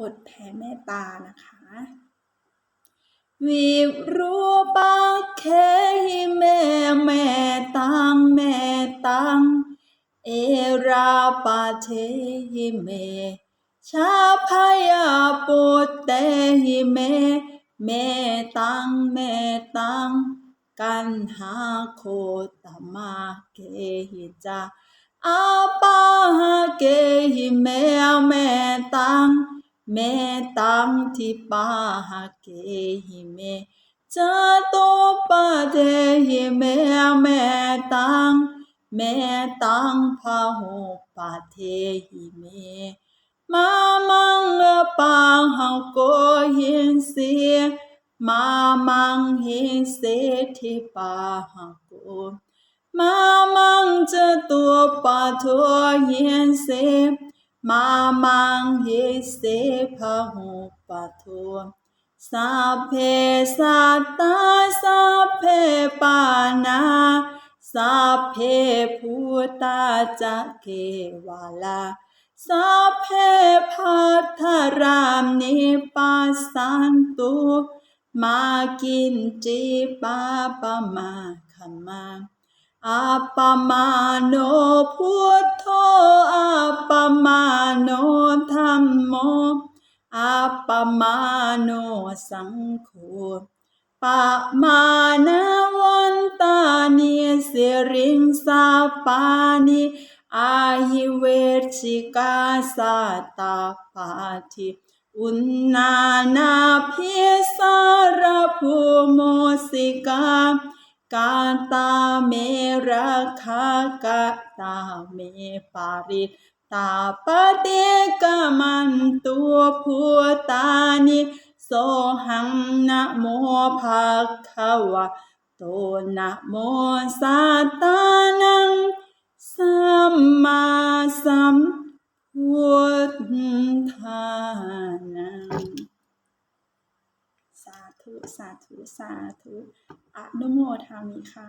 บทแผ่เมตตานะคะวิรูปะเคหิเมเมตังเมตัง เอราปะเทหิเม ชาพยาปุตเตหิเม เมตังเมตัง กันหาโคตมาเกหิจาอาปาหะเกหิเมเมตัง เมตังทิปาหะเกหิเมจตุปะเทหิเมเมตังเมตังพะหุปะเทหิเมมามังปังหะโกหินเสียมามังหินเสทิปาหะโกมามังจะตัวปะทัวเหินเส มามังหิเสพะหุปะทัวสัพเพสัตตาสัพเพปานาสัพเพพุทธาจะเกวาลาสัพเพพัทธรามนิปัสสันตุมากินจิปาปะมาขมาอัปปมาโนพุทโธอั ปมาโนธัมโมอัปปมาโนสังโฆปะมานาวันตานิสิริงสาปานิอาหิเวชิกาสาตาปาทิอุณนานาพิสารภูโมสิกากาตาเมราคากาตาเมปาริ ตาปเตกามันตัวผัวตานิโสหังนะโมภาควะโตนะโมสัตตานังสัมมาสัมพุทธานังสาธุ สาธุ สาธุ อนุโมทามิค่ะ